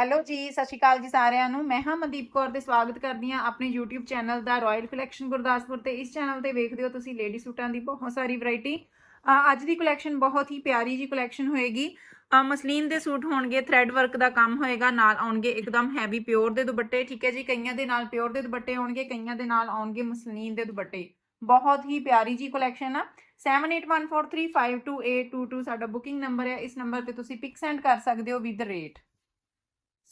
Hello ਜੀ, ਸਤਿ ਸ਼੍ਰੀ ਅਕਾਲ ਜੀ ਸਾਰਿਆਂ ਨੂੰ। ਮੈਂ ਹਾਂ ਮਨਦੀਪ ਕੌਰ ਤੇ ਸਵਾਗਤ ਕਰਦੀ ਹਾਂ ਆਪਣੇ YouTube ਚੈਨਲ ਦਾ ਰਾਇਲ ਕਲੈਕਸ਼ਨ ਗੁਰਦਾਸਪੁਰ ਤੇ। ਇਸ ਚੈਨਲ ਤੇ ਵੇਖਦੇ ਹੋ ਤੁਸੀਂ ਲੇਡੀ ਸੂਟਾਂ ਦੀ ਬਹੁਤ ਸਾਰੀ ਵੈਰਾਈਟੀ ਅੱਜ ਦੀ ਕਲੈਕਸ਼ਨ ਬਹੁਤ ਹੀ ਪਿਆਰੀ ਜੀ ਕਲੈਕਸ਼ਨ ਹੋਏਗੀ। ਮਸਲੀਨ ਦੇ ਸੂਟ ਹੋਣਗੇ ਥ੍ਰੈਡ ਵਰਕ ਦਾ ਕੰਮ ਹੋਏਗਾ, ਨਾਲ ਆਉਣਗੇ ਇੱਕਦਮ ਹੈਵੀ ਪਿਓਰ ਦੇ ਦੁਪੱਟੇ। ਠੀਕ ਹੈ ਜੀ, ਕਈਆਂ ਦੇ ਨਾਲ ਪਿਓਰ ਦੇ ਦੁਪੱਟੇ ਆਉਣਗੇ ਕਈਆਂ ਦੇ ਨਾਲ ਆਉਣਗੇ ਮਸਲੀਨ ਦੇ ਦੁਪੱਟੇ। ਬਹੁਤ ਹੀ ਪਿਆਰੀ ਜੀ ਕਲੈਕਸ਼ਨ ਆ। 7814352822 ਸਾਡਾ ਬੁਕਿੰਗ ਨੰਬਰ ਹੈ ਇਸ ਨੰਬਰ ਤੇ ਤੁਸੀਂ ਪਿਕ ਸੈਂਡ ਕਰ ਸਕਦੇ ਹੋ ਵਿਦ ਰੇਟ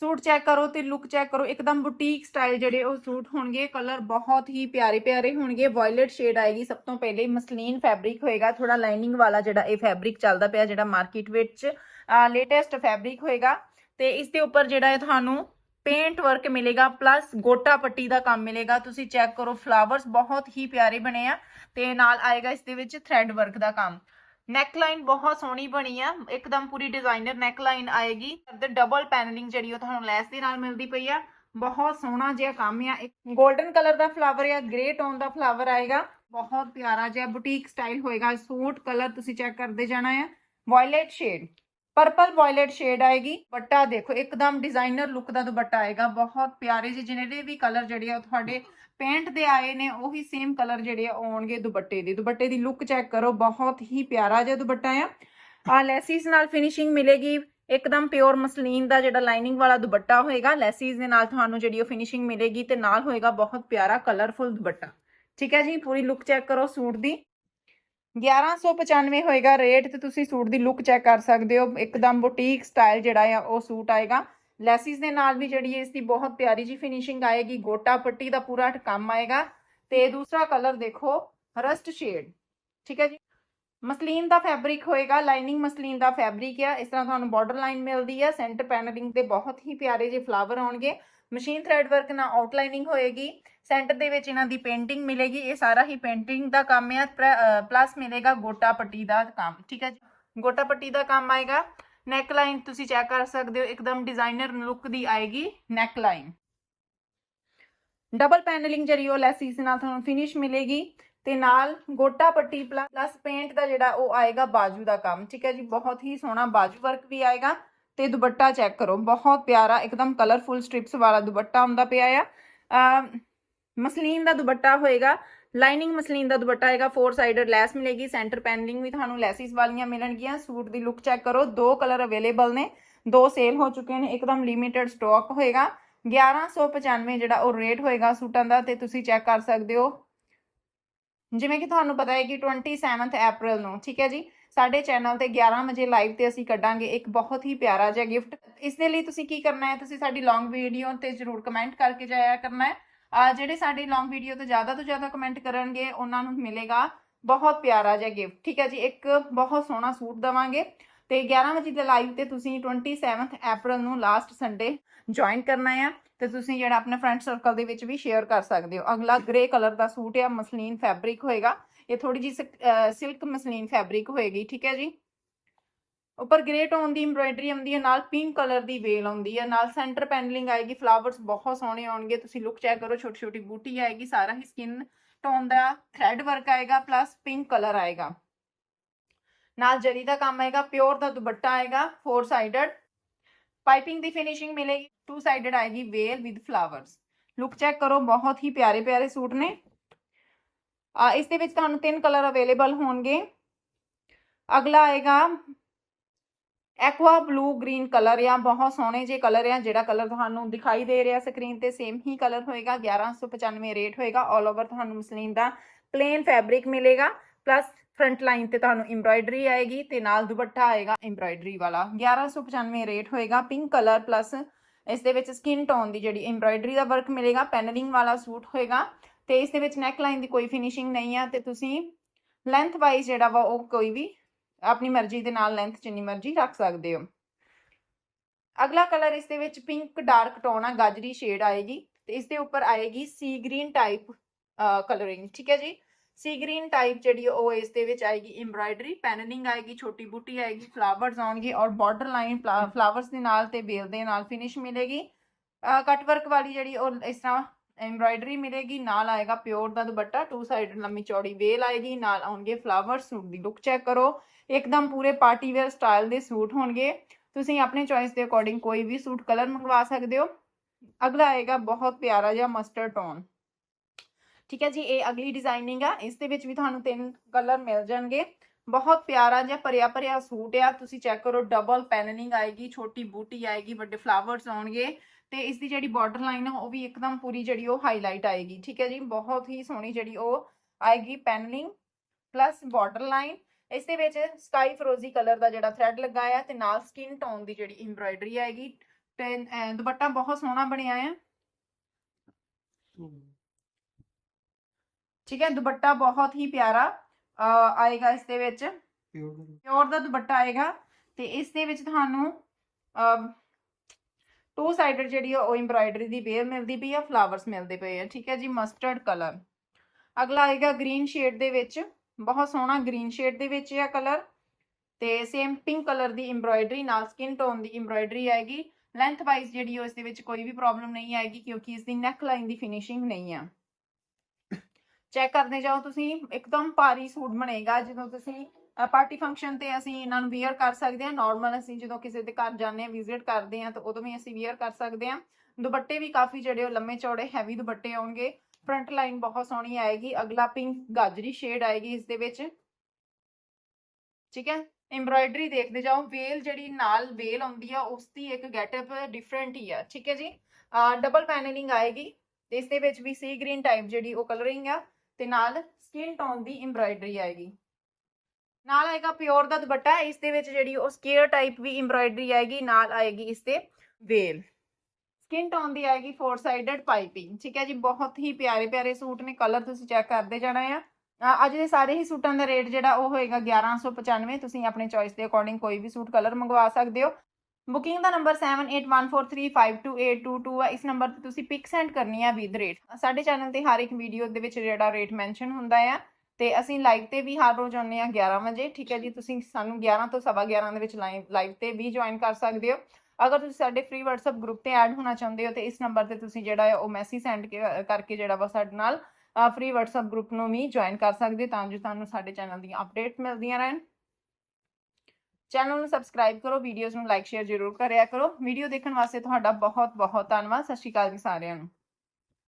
ਸੂਟ ਚੈੱਕ ਕਰੋ ਤੇ ਲੁੱਕ ਚੈੱਕ ਕਰੋ। ਇੱਕਦਮ ਬੁਟੀਕ ਸਟਾਈਲ ਜਿਹੜੇ ਉਹ ਸੂਟ ਹੋਣਗੇ। ਕਲਰ ਬਹੁਤ ਹੀ ਪਿਆਰੇ ਪਿਆਰੇ ਹੋਣਗੇ। ਵਾਇਲਟ ਸ਼ੇਡ ਆਏਗੀ। ਸਭ ਤੋਂ ਪਹਿਲੇ ਮਸਲੀਨ ਫੈਬਰਿਕ ਹੋਏਗਾ। ਥੋੜਾ ਲਾਈਨਿੰਗ ਵਾਲਾ ਜਿਹੜਾ ਇਹ ਫੈਬਰਿਕ ਚੱਲਦਾ ਪਿਆ ਜਿਹੜਾ ਮਾਰਕੀਟ ਵਿੱਚ ਲੇਟੈਸਟ ਫੈਬਰਿਕ ਹੋਏਗਾ। ਤੇ ਇਸ ਦੇ ਉੱਪਰ ਜਿਹੜਾ ਹੈ ਤੁਹਾਨੂੰ ਪੇਂਟ ਵਰਕ ਮਿਲੇਗਾ। ਪਲੱਸ ਗੋਟਾ ਪੱਟੀ ਦਾ ਕੰਮ ਮਿਲੇਗਾ। ਤੁਸੀਂ ਚੈੱਕ ਕਰੋ। ਫਲਾਵਰਸ ਬਹੁਤ ਹੀ ਪਿਆਰੇ ਬਣੇ ਆ। ਤੇ ਨਾਲ ਆਏਗਾ ਇਸ ਦੇ ਵਿੱਚ ਥ੍ਰੈਡ ਵਰਕ ਦਾ ਕੰਮ। ਨੈਕ ਲਾਈਨ ਬਹੁਤ ਸੋਹਣੀ ਬਣੀ ਆ, ਇੱਕਦਮ ਪੂਰੀ ਡਿਜ਼ਾਈਨਰ ਨੈਕ ਲਾਈਨ ਆਏਗੀ। ਤੇ ਡਬਲ ਪੈਨਲਿੰਗ ਜਿਹੜੀ ਉਹ ਤੁਹਾਨੂੰ ਲੈਸ ਦੇ ਨਾਲ ਮਿਲਦੀ ਪਈ ਆ। ਬਹੁਤ ਸੋਹਣਾ ਜਿਹਾ ਕੰਮ ਆ। ਇੱਕ 골ਡਨ ਕਲਰ ਦਾ ਫਲਾਵਰ ਆ ਗ੍ਰੇ ਟੋਨ ਦਾ ਫਲਾਵਰ ਆਏਗਾ। ਬਹੁਤ ਪਿਆਰਾ ਜਿਹਾ ਬੁਟੀਕ ਸਟਾਈਲ ਹੋਏਗਾ। ਸੂਟ ਕਲਰ ਤੁਸੀਂ ਚੈੱਕ ਕਰਦੇ ਜਾਣਾ ਆ। Violet shade purple violet shade ਆਏਗੀ, ਦੁਪੱਟਾ ਦੇਖੋ, ਇੱਕਦਮ ਡਿਜ਼ਾਈਨਰ ਲੁੱਕ ਦਾ ਦੁਪੱਟਾ ਆਏਗਾ, ਬਹੁਤ ਪਿਆਰੇ ਜਿਹੇ ਜਿਹੜੇ ਵੀ ਕਲਰ ਜਿਹੜੇ ਆ ਉਹ ਤੁਹਾਡੇ ਪੈਂਟ ਦੇ ਆਏ ਨੇ, ਉਹੀ ਸੇਮ ਕਲਰ ਜਿਹੜੇ ਆ ਉਹ ਆਉਣਗੇ ਦੁਪੱਟੇ ਦੇ। ਦੁਪੱਟੇ ਦੀ ਲੁੱਕ ਚੈੱਕ ਕਰੋ, ਬਹੁਤ ਹੀ ਪਿਆਰਾ ਜਿਹਾ ਦੁਪੱਟਾ ਆ। ਆ ਲੈਸਿਸ ਨਾਲ ਫਿਨਿਸ਼ਿੰਗ ਮਿਲੇਗੀ, ਇੱਕਦਮ ਪਿਓਰ ਮਸਲੀਨ ਦਾ ਜਿਹੜਾ ਲਾਈਨਿੰਗ ਵਾਲਾ ਦੁਪੱਟਾ ਹੋਏਗਾ, ਲੈਸਿਸ ਦੇ ਨਾਲ ਤੁਹਾਨੂੰ ਜਿਹੜੀ ਉਹ ਫਿਨਿਸ਼ਿੰਗ ਮਿਲੇਗੀ ਤੇ ਨਾਲ ਹੋਏਗਾ ਬਹੁਤ ਪਿਆਰਾ ਕਲਰਫੁਲ ਦੁਪੱਟਾ। ਠੀਕ ਹੈ ਜੀ, ਪੂਰੀ ਲੁੱਕ ਚੈੱਕ ਕਰੋ ਸੂਟ ਦੀ। 1195 ਹੋਏਗਾ ਰੇਟ ਤੇ ਤੁਸੀਂ ਸੂਟ ਦੀ ਲੁੱਕ ਚੈੱਕ ਕਰ ਸਕਦੇ ਹੋ। ਇੱਕਦਮ ਬੁਟੀਕ ਸਟਾਈਲ ਜਿਹੜਾ ਆ, ਉਹ ਸੂਟ ਆਏਗਾ। ਲੈਸਿਸ ਦੇ ਨਾਲ ਵੀ ਜਿਹੜੀ ਹੈ ਇਸ ਦੀ ਬਹੁਤ ਪਿਆਰੀ ਜੀ ਫਿਨਿਸ਼ਿੰਗ ਆਏਗੀ। ਗੋਟਾ ਪੱਟੀ ਦਾ ਪੂਰਾ ਕੰਮ ਆਏਗਾ। ਤੇ ਦੂਸਰਾ ਕਲਰ ਦੇਖੋ ਰਸਟ ਸ਼ੇਡ ਠੀਕ ਹੈ ਜੀ? ਮਸਲੀਨ ਦਾ ਫੈਬਰਿਕ ਹੋਏਗਾ ਲਾਈਨਿੰਗ ਮਸਲੀਨ ਦਾ ਫੈਬਰਿਕ ਆ। ਇਸ ਤਰ੍ਹਾਂ ਤੁਹਾਨੂੰ ਬਾਰਡਰ ਲਾਈਨ ਮਿਲਦੀ ਹੈ ਸੈਂਟਰ ਪੈਨਲਿੰਗ ਤੇ ਬਹੁਤ ਹੀ ਪਿਆਰੇ ਜਿਹੇ ਫਲਾਵਰ ਆਉਣਗੇ। ਮਸ਼ੀਨ ਥ੍ਰੈਡ ਵਰਕ ਨਾਲ ਆਊਟਲਾਈਨਿੰਗ ਹੋਏਗੀ। ਸੈਂਟਰ ਦੇ ਵਿੱਚ ਇਹਨਾਂ ਦੀ ਪੇਂਟਿੰਗ ਮਿਲੇਗੀ। ਇਹ ਸਾਰਾ ਹੀ ਪੇਂਟਿੰਗ ਦਾ ਕੰਮ ਹੈ ਪਲੱਸ ਮਿਲੇਗਾ ਗੋਟਾ ਪੱਟੀ ਦਾ ਕੰਮ। ਠੀਕ ਹੈ ਜੀ? ਗੋਟਾ ਪੱਟੀ ਦਾ ਕੰਮ ਆਏਗਾ। ਨੈਕ ਲਾਈਨ ਤੁਸੀਂ ਚੈੱਕ ਕਰ ਸਕਦੇ ਹੋ। ਇੱਕਦਮ ਡਿਜ਼ਾਈਨਰ ਲੁੱਕ ਦੀ ਆਏਗੀ ਨੈਕ ਲਾਈਨ ਡਬਲ ਪੈਨਲਿੰਗ ਜਿਹੜੀ ਉਹ ਲੈਸਿਸ ਨਾਲ ਤੁਹਾਨੂੰ ਫਿਨਿਸ਼ ਮਿਲੇਗੀ। ਤੇ ਨਾਲ ਗੋਟਾ ਪੱਟੀ ਪਲੱਸ ਪੇਂਟ ਦਾ ਜਿਹੜਾ ਉਹ ਆਏਗਾ ਬਾਜੂ ਦਾ ਕੰਮ। ਠੀਕ ਹੈ ਜੀ? ਬਹੁਤ ਹੀ ਸੋਹਣਾ ਬਾਜੂ ਵਰਕ ਵੀ ਆਏਗਾ। ਤੇ ਦੁਪੱਟਾ ਚੈੱਕ ਕਰੋ। ਬਹੁਤ ਪਿਆਰਾ, ਇੱਕਦਮ ਕਲਰਫੁਲ ਸਟ੍ਰਿਪਸ ਵਾਲਾ ਦੁਪੱਟਾ ਹੁੰਦਾ ਪਿਆ ਆ। ਮਸਲੀਨ ਦਾ ਦੁਪੱਟਾ ਹੋਏਗਾ, ਲਾਈਨਿੰਗ ਮਸਲੀਨ ਦਾ ਦੁਪੱਟਾ ਆਏਗਾ ਫੋਰ ਸਾਈਡਡ ਲੈਸ ਮਿਲੇਗੀ ਸੈਂਟਰ ਪੈਨਲਿੰਗ ਵੀ ਤੁਹਾਨੂੰ ਲੈਸਿਸ ਵਾਲੀਆਂ ਮਿਲਣਗੀਆਂ, ਸੂਟ ਦੀ ਲੁੱਕ ਚੈੱਕ ਕਰੋ, ਦੋ ਕਲਰ ਅਵੇਲੇਬਲ ਨੇ, ਦੋ ਸੇਲ ਹੋ ਚੁੱਕੇ ਨੇ, ਇੱਕਦਮ ਲਿਮਿਟਿਡ ਸਟਾਕ ਹੋਏਗਾ 1195 ਜਿਹੜਾ ਉਹ ਰੇਟ ਹੋਏਗਾ ਸੂਟਾਂ ਦਾ, ਤੇ ਤੁਸੀਂ ਚੈੱਕ ਕਰ ਸਕਦੇ ਹੋ। ਜਿਵੇਂ ਕਿ ਤੁਹਾਨੂੰ ਪਤਾ ਹੈ ਕਿ 27th April ਨੂੰ, ਠੀਕ ਹੈ ਜੀ, ਸਾਡੇ ਚੈਨਲ ਤੇ 11 ਵਜੇ ਲਾਈਵ ਤੇ ਅਸੀਂ ਕੱਢਾਂਗੇ ਇੱਕ ਬਹੁਤ ਹੀ ਪਿਆਰਾ ਜਿਹਾ ਗਿਫਟ ਇਸ ਦੇ ਲਈ ਤੁਸੀਂ ਕੀ ਕਰਨਾ ਹੈ, ਤੁਸੀਂ ਸਾਡੀ ਲੌਂਗ ਵੀਡੀਓ ਤੇ ਜਰੂਰ ਕਮੈਂਟ ਕਰਕੇ ਜਾਇਆ ਕਰਨਾ ਹੈ। ਆ ਜਿਹੜੇ ਸਾਡੇ ਲੌਂਗ ਵੀਡੀਓ ਤੇ ਜ਼ਿਆਦਾ ਤੋਂ ਜ਼ਿਆਦਾ ਕਮੈਂਟ ਕਰਨਗੇ, ਉਹਨਾਂ ਨੂੰ ਮਿਲੇਗਾ ਬਹੁਤ ਪਿਆਰਾ ਜਿਹਾ ਗਿਫਟ ਠੀਕ ਹੈ ਜੀ? ਇੱਕ ਬਹੁਤ ਸੋਹਣਾ ਸੂਟ ਦਵਾਂਗੇ ਤੇ 11 ਵਜੇ ਦੇ ਲਾਈਵ ਤੇ ਤੁਸੀਂ 27th April ਨੂੰ ਲਾਸਟ ਸੰਡੇ ਜੁਆਇਨ ਕਰਨਾ ਆ ਤੇ ਤੁਸੀਂ ਜਿਹੜਾ ਆਪਣੇ ਫਰੈਂਡ ਸਰਕਲ ਦੇ ਵਿੱਚ ਵੀ ਸ਼ੇਅਰ ਕਰ ਸਕਦੇ ਹੋ। ਅਗਲਾ ਗ੍ਰੇ ਕਲਰ ਦਾ ਸੂਟ ਆ, ਮਸਲੀਨ ਫੈਬਰਿਕ ਹੋਏਗਾ। ਇਹ ਥੋੜੀ ਜੀ ਸਿਲਕ ਮਸਲੀਨ ਫੈਬਰਿਕ ਹੋਏਗੀ, ਠੀਕ ਹੈ ਜੀ? ਉੱਪਰ ਗ੍ਰੇ ਟੋਨ ਦੀ ਐਮਬ੍ਰਾਇਡਰੀ ਆਉਂਦੀ ਹੈ, ਨਾਲ ਪਿੰਕ ਕਲਰ ਦੀ ਵੇਲ ਆਉਂਦੀ ਹੈ, ਨਾਲ ਸੈਂਟਰ ਪੈਨਲਿੰਗ ਆਏਗੀ ਫਲਾਵਰਸ ਬਹੁਤ ਸੋਹਣੇ ਆਉਣਗੇ, ਤੁਸੀਂ ਲੁੱਕ ਚੈੱਕ ਕਰੋ, ਛੋਟੀ ਛੋਟੀ ਬੂਟੀ ਆਏਗੀ, ਸਾਰਾ ਹੀ ਸਕਿਨ ਟੋਨ ਦਾ ਥ੍ਰੈਡ ਵਰਕ ਆਏਗਾ ਪਲੱਸ ਪਿੰਕ ਕਲਰ ਆਏਗਾ। ਨਾਲ ਜਰੀ ਦਾ ਕੰਮ ਆਏਗਾ ਪਿਓਰ ਦਾ ਦੁਪੱਟਾ ਆਏਗਾ ਫੋਰ ਸਾਈਡਡ ਪਾਈਪਿੰਗ ਦੀ ਫਿਨਿਸ਼ਿੰਗ ਮਿਲੇਗੀ ਟੂ ਸਾਈਡਡ ਆਏਗੀ ਵੇਲ ਵਿਦ ਫਲਾਵਰਸ ਲੁੱਕ ਚੈੱਕ ਕਰੋ, ਬਹੁਤ ਹੀ ਪਿਆਰੇ ਪਿਆਰੇ ਸੂਟ ਨੇ। ਆ, ਇਸ ਦੇ ਵਿੱਚ ਤੁਹਾਨੂੰ ਤਿੰਨ ਕਲਰ ਅਵੇਲੇਬਲ ਹੋਣਗੇ। ਅਗਲਾ ਆਏਗਾ ਐਕਵਾ ਬਲੂ ਗ੍ਰੀਨ ਕਲਰ ਆ, ਬਹੁਤ ਸੋਹਣੇ ਜੇ ਕਲਰ ਆ, ਜਿਹੜਾ ਕਲਰ ਤੁਹਾਨੂੰ ਦਿਖਾਈ ਦੇ ਰਿਹਾ ਸਕਰੀਨ ਤੇ ਸੇਮ ਹੀ ਕਲਰ ਹੋਏਗਾ 1195 ਰੇਟ ਹੋਏਗਾ 올 ਓਵਰ ਤੁਹਾਨੂੰ ਮਸਲੀਨ ਦਾ ਪਲੇਨ ਫੈਬਰਿਕ ਮਿਲੇਗਾ ਪਲੱਸ ਫਰੰਟ ਲਾਈਨ ਤੇ ਤੁਹਾਨੂੰ ਐਮਬ੍ਰਾਇਡਰੀ ਆਏਗੀ ਤੇ ਨਾਲ ਦੁਪੱਟਾ ਆਏਗਾ ਐਮਬ੍ਰਾਇਡਰੀ ਵਾਲਾ 1195 ਰੇਟ ਹੋਏਗਾ ਪਿੰਕ ਕਲਰ ਪਲੱਸ ਇਸ ਦੇ ਵਿੱਚ ਸਕਿਨ ਟੋਨ ਦੀ ਜਿਹੜੀ ਐਮਬ੍ਰਾਇਡਰੀ ਦਾ ਵਰਕ ਮਿਲੇਗਾ ਪੈਨਲਿੰਗ ਵਾਲਾ ਸੂਟ ਹੋਏਗਾ, ਤੇ ਇਸ ਦੇ ਵਿੱਚ ਨੈਕ ਲਾਈਨ ਦੀ ਕੋਈ ਫਿਨਿਸ਼ਿੰਗ ਨਹੀਂ ਆ, ਤੇ ਤੁਸੀਂ ਲੈਂਥ ਵਾਈਜ਼ ਜਿਹੜਾ ਵਾ ਉਹ ਕੋਈ ਵੀ ਆਪਣੀ ਮਰਜ਼ੀ ਦੇ ਨਾਲ ਲੈਂਥ ਜਿੰਨੀ ਮਰਜ਼ੀ ਰੱਖ ਸਕਦੇ ਹੋ। ਅਗਲਾ ਕਲਰ ਇਸ ਦੇ ਵਿੱਚ ਪਿੰਕ ਡਾਰਕ ਟੋਨ ਆ ਗਾਜਰੀ ਸ਼ੇਡ ਆਏਗੀ ਤੇ ਇਸ ਦੇ ਉੱਪਰ ਆਏਗੀ ਸੀ ਗ੍ਰੀਨ ਟਾਈਪ ਕਲਰਿੰਗ ਠੀਕ ਹੈ ਜੀ? ਸੀ ਗ੍ਰੀਨ ਟਾਈਪ ਜਿਹੜੀ ਉਹ ਇਸ ਦੇ ਵਿੱਚ ਆਏਗੀ ਐਮਬ੍ਰਾਇਡਰੀ ਪੈਨਲਿੰਗ ਆਏਗੀ ਛੋਟੀ ਬੂਟੀ ਆਏਗੀ ਫਲਾਵਰਸ ਆਉਣਗੇ ਔਰ ਬਾਰਡਰ ਲਾਈਨ ਫਲਾਵਰਸ ਦੇ ਨਾਲ ਤੇ ਬੇਲ ਦੇ ਨਾਲ ਫਿਨਿਸ਼ ਮਿਲੇਗੀ। ਕੱਟ ਵਰਕ ਵਾਲੀ ਜਿਹੜੀ ਉਹ ਇਸ ਤਰ੍ਹਾਂ ਐਮਬ੍ਰਾਇਡਰੀ ਮਿਲੇਗੀ, ਨਾਲ ਆਏਗਾ ਪਿਓਰ ਦਾ ਦੁਪੱਟਾ ਟੂ ਸਾਈਡ ਲੰਮੀ ਚੌੜੀ ਵੇਲ ਆਏਗੀ, ਨਾਲ ਆਉਣਗੇ ਫਲਾਵਰ ਸੂਟ ਦੀ ਲੁੱਕ ਚੈੱਕ ਕਰੋ। ਇੱਕਦਮ ਪੂਰੇ ਪਾਰਟੀ ਵੇਅਰ ਸਟਾਈਲ ਦੇ ਸੂਟ ਹੋਣਗੇ। ਤੁਸੀਂ ਆਪਣੇ ਚੋਇਸ ਦੇ ਅਕੋਰਡਿੰਗ ਕੋਈ ਵੀ ਸੂਟ ਕਲਰ ਮੰਗਵਾ ਸਕਦੇ ਹੋ। ਅਗਲਾ ਆਏਗਾ ਬਹੁਤ ਪਿਆਰਾ ਜਿਹਾ ਮਸਟਰਡ ਟੋਨ ਠੀਕ ਹੈ ਜੀ, ਇਹ ਅਗਲੀ ਡਿਜ਼ਾਈਨਿੰਗ ਆ। ਇਸ ਦੇ ਵਿੱਚ ਵੀ ਤੁਹਾਨੂੰ ਤਿੰਨ ਕਲਰ ਮਿਲ ਜਾਣਗੇ। ਬਹੁਤ ਪਿਆਰਾ ਜਿਹਾ ਭਰਿਆ ਭਰਿਆ ਸੂਟ ਆ। ਤੁਸੀਂ ਚੈੱਕ ਕਰੋ ਡਬਲ ਪੈਨਲਿੰਗ ਆਏਗੀ, ਛੋਟੀ ਬੂਟੀ ਆਏਗੀ, ਵੱਡੇ ਫਲਾਵਰਸ ਆਉਣਗੇ। ਤੇ ਇਸ ਦੀ ਜਿਹੜੀ ਬਾਰਡਰ ਲਾਈਨ ਆ ਉਹ ਵੀ ਇੱਕਦਮ ਪੂਰੀ ਜਿਹੜੀ ਉਹ ਹਾਈਲਾਈਟ ਆਏਗੀ। ਠੀਕ ਹੈ ਜੀ? ਬਹੁਤ ਹੀ ਸੋਹਣੀ ਜਿਹੜੀ ਉਹ ਆਏਗੀ ਪੈਨਲਿੰਗ ਪਲੱਸ ਬਾਰਡਰ ਲਾਈਨ ਇਸ ਦੇ ਵਿੱਚ ਸਕਾਈ ਫਰੋਜ਼ੀ ਕਲਰ ਦਾ ਜਿਹੜਾ ਥ੍ਰੈਡ ਲੱਗਾ ਆ ਤੇ ਨਾਲ ਸਕਿਨ ਟੋਨ ਦੀ ਜਿਹੜੀ ਐਮਬ੍ਰਾਇਡਰੀ ਆਏਗੀ। ਤੇ ਦੁਪੱਟਾ ਬਹੁਤ ਸੋਹਣਾ ਬਣਿਆ ਆ। ਠੀਕ ਹੈ? ਦੁਪੱਟਾ ਬਹੁਤ ਹੀ ਪਿਆਰਾ ਆਏਗਾ ਇਸ ਦੇ ਵਿੱਚ। ਪਿਓਰ ਦਾ। ਦੁਪੱਟਾ ਆਏਗਾ। ਤੇ ਇਸ ਦੇ ਵਿੱਚ ਤੁਹਾਨੂੰ ਟੂ ਸਾਈਡਡ ਜਿਹੜੀ ਆ, ਉਹ ਐਮਬ੍ਰਾਇਡਰੀ ਦੀ ਬੇਅਰ ਮਿਲਦੀ ਪਈ ਆ ਫਲਾਵਰਸ ਮਿਲਦੇ ਪਏ ਆ, ਠੀਕ ਹੈ ਜੀ ਮਸਟਰਡ ਕਲਰ ਅਗਲਾ ਆਏਗਾ ਗ੍ਰੀਨ ਸ਼ੇਡ ਦੇ ਵਿੱਚ, ਬਹੁਤ ਸੋਹਣਾ ਗ੍ਰੀਨ ਸ਼ੇਡ ਦੇ ਵਿੱਚ ਆ ਕਲਰ ਤੇ ਸੇਮ ਪਿੰਕ ਕਲਰ ਦੀ ਐਮਬ੍ਰਾਇਡਰੀ ਨਾਲ ਸਕਿਨ ਟੋਨ ਦੀ ਐਮਬ੍ਰਾਇਡਰੀ ਆਏਗੀ। ਲੈਂਥ ਵਾਈਜ਼ ਜਿਹੜੀ ਉਹ ਇਸ ਦੇ ਵਿੱਚ ਕੋਈ ਵੀ ਪ੍ਰੋਬਲਮ ਨਹੀਂ ਆਏਗੀ, ਕਿਉਂਕਿ ਇਸ ਦੀ ਨੈਕ ਲਾਈਨ ਦੀ ਫਿਨਿਸ਼ਿੰਗ ਨਹੀਂ ਆ। ਚੈੱਕ ਕਰਦੇ ਜਾਓ ਤੁਸੀਂ, ਇੱਕਦਮ ਭਾਰੀ ਸੂਟ ਬਣੇਗਾ, ਜਦੋਂ ਤੁਸੀਂ ਪਾਰਟੀ ਫੰਕਸ਼ਨ ਤੇ ਅਸੀਂ ਇਹਨਾਂ ਨੂੰ ਵੇਅਰ ਕਰ ਸਕਦੇ ਹਾਂ। ਨਾਰਮਲ ਅਸੀਂ ਜਦੋਂ ਕਿਸੇ ਦੇ ਘਰ ਜਾਂਦੇ ਹਾਂ ਵਿਜ਼ਿਟ ਕਰਦੇ ਹਾਂ, ਤਾਂ ਉਦੋਂ ਵੀ ਅਸੀਂ ਵੇਅਰ ਕਰ ਸਕਦੇ ਹਾਂ। ਦੁਪੱਟੇ ਵੀ ਕਾਫੀ ਜਿਹੜੇ ਉਹ ਲੰਮੇ ਚੌੜੇ ਹੈਵੀ ਦੁਪੱਟੇ ਆਉਣਗੇ। ਫਰੰਟ ਲਾਈਨ ਬਹੁਤ ਸੋਹਣੀ ਆਏਗੀ। ਅਗਲਾ ਪਿੰਕ ਗਾਜਰੀ ਸ਼ੇਡ ਆਏਗੀ ਇਸ ਦੇ ਵਿੱਚ। ਠੀਕ ਹੈ? ਐਮਬ੍ਰਾਇਡਰੀ ਦੇਖਦੇ ਜਾਓ। ਵੇਲ ਜਿਹੜੀ ਨਾਲ ਵੇਲ ਆਉਂਦੀ ਆ ਉਸ ਦੀ ਇੱਕ ਗੈਟਅਪ ਡਿਫਰੈਂਟ ਹੀ ਆ। ਠੀਕ ਹੈ ਜੀ? ਡਬਲ ਪੈਨਲਿੰਗ ਆਏਗੀ। ਤੇ ਇਸ ਦੇ ਵਿੱਚ ਵੀ ਸੀ ਗ੍ਰੀਨ ਟਾਈਪ ਜਿਹੜੀ ਉਹ ਕਲਰਿੰਗ ਆ। ਤੇ ਨਾਲ ਸਕਿਨ ਟੋਨ ਦੀ ਐਮਬ੍ਰਾਇਡਰੀ ਆਏਗੀ। ਨਾਲ ਆਏਗਾ ਪਿਓਰ ਦਾ ਦੁਪੱਟਾ, ਇਸ ਦੇ ਵਿੱਚ ਜਿਹੜੀ ਉਹ ਸਕੇਅਰ ਟਾਈਪ ਵੀ ਐਮਬ੍ਰਾਇਡਰੀ ਆਏਗੀ, ਨਾਲ ਆਏਗੀ ਇਸ ਤੇ ਵੇਲ। ਸਕਿਨ ਟੋਨ ਦੀ ਆਏਗੀ ਫੋਰ ਸਾਈਡਡ ਪਾਈਪਿੰਗ ਠੀਕ ਹੈ ਜੀ, ਬਹੁਤ ਹੀ ਪਿਆਰੇ ਪਿਆਰੇ ਸੂਟ ਨੇ ਕਲਰ ਤੁਸੀਂ ਚੈੱਕ ਕਰਦੇ ਜਾਣਾ ਆ। ਅੱਜ ਦੇ ਸਾਰੇ ਹੀ ਸੂਟਾਂ ਦਾ ਰੇਟ ਜਿਹੜਾ ਉਹ ਹੋਏਗਾ 1195 ਤੁਸੀਂ ਆਪਣੇ ਚੋਇਸ ਦੇ ਅਕੋਰਡਿੰਗ ਕੋਈ ਵੀ ਸੂਟ ਕਲਰ ਮੰਗਵਾ ਸਕਦੇ ਹੋ। ਬੁਕਿੰਗ ਦਾ ਨੰਬਰ 7814352822 ਹੈ ਇਸ ਨੰਬਰ ਤੇ ਤੁਸੀਂ ਪਿਕ ਸੈਂਡ ਕਰਨੀ ਹੈ ਵਿਦ ਰੇਟ ਸਾਡੇ ਚੈਨਲ ਤੇ ਹਰ ਇੱਕ ਵੀਡੀਓ ਦੇ ਵਿੱਚ ਜਿਹੜਾ ਰੇਟ ਮੈਂਸ਼ਨ ਹੁੰਦਾ ਆ। ਤੇ ਅਸੀਂ ਲਾਈਵ ਤੇ ਵੀ ਹਰ ਰੋਜ਼ ਆਉਂਦੇ ਆ 11 ਵਜੇ, ਠੀਕ ਹੈ ਜੀ? ਤੁਸੀਂ ਸਾਨੂੰ 11 ਤੋਂ ਸਵਾ 11 ਦੇ ਵਿੱਚ ਲਾਈਵ ਤੇ ਵੀ ਜੁਆਇਨ ਕਰ ਸਕਦੇ ਹੋ। ਅਗਰ ਤੁਸੀਂ ਸਾਡੇ ਫ੍ਰੀ WhatsApp ਗਰੁੱਪ ਤੇ ਐਡ ਹੋਣਾ ਚਾਹੁੰਦੇ ਹੋ ਤੇ ਇਸ ਨੰਬਰ ਤੇ ਤੁਸੀਂ ਜਿਹੜਾ ਹੈ ਉਹ ਮੈਸੇਜ ਸੈਂਡ ਕਰਕੇ ਜਿਹੜਾ ਵਾ ਸਾਡੇ ਨਾਲ ਫ੍ਰੀ WhatsApp ਗਰੁੱਪ ਨੂੰ ਵੀ ਜੁਆਇਨ ਕਰ ਸਕਦੇ ਹੋ ਤਾਂ ਜੋ ਤੁਹਾਨੂੰ ਸਾਡੇ ਚੈਨਲ ਦੀਆਂ ਅਪਡੇਟ ਮਿਲਦੀਆਂ ਰਹਿਣ। ਚੈਨਲ ਨੂੰ ਸਬਸਕ੍ਰਾਈਬ ਕਰੋ ਵੀਡੀਓਜ਼ ਨੂੰ ਲਾਈਕ ਸ਼ੇਅਰ ਜ਼ਰੂਰ ਕਰਿਆ ਕਰੋ। ਵੀਡੀਓ ਦੇਖਣ ਵਾਸਤੇ ਤੁਹਾਡਾ ਬਹੁਤ ਬਹੁਤ ਧੰਨਵਾਦ। ਸਤਿ ਸ਼੍ਰੀ ਅਕਾਲ ਜੀ ਸਾਰਿਆਂ ਨੂੰ।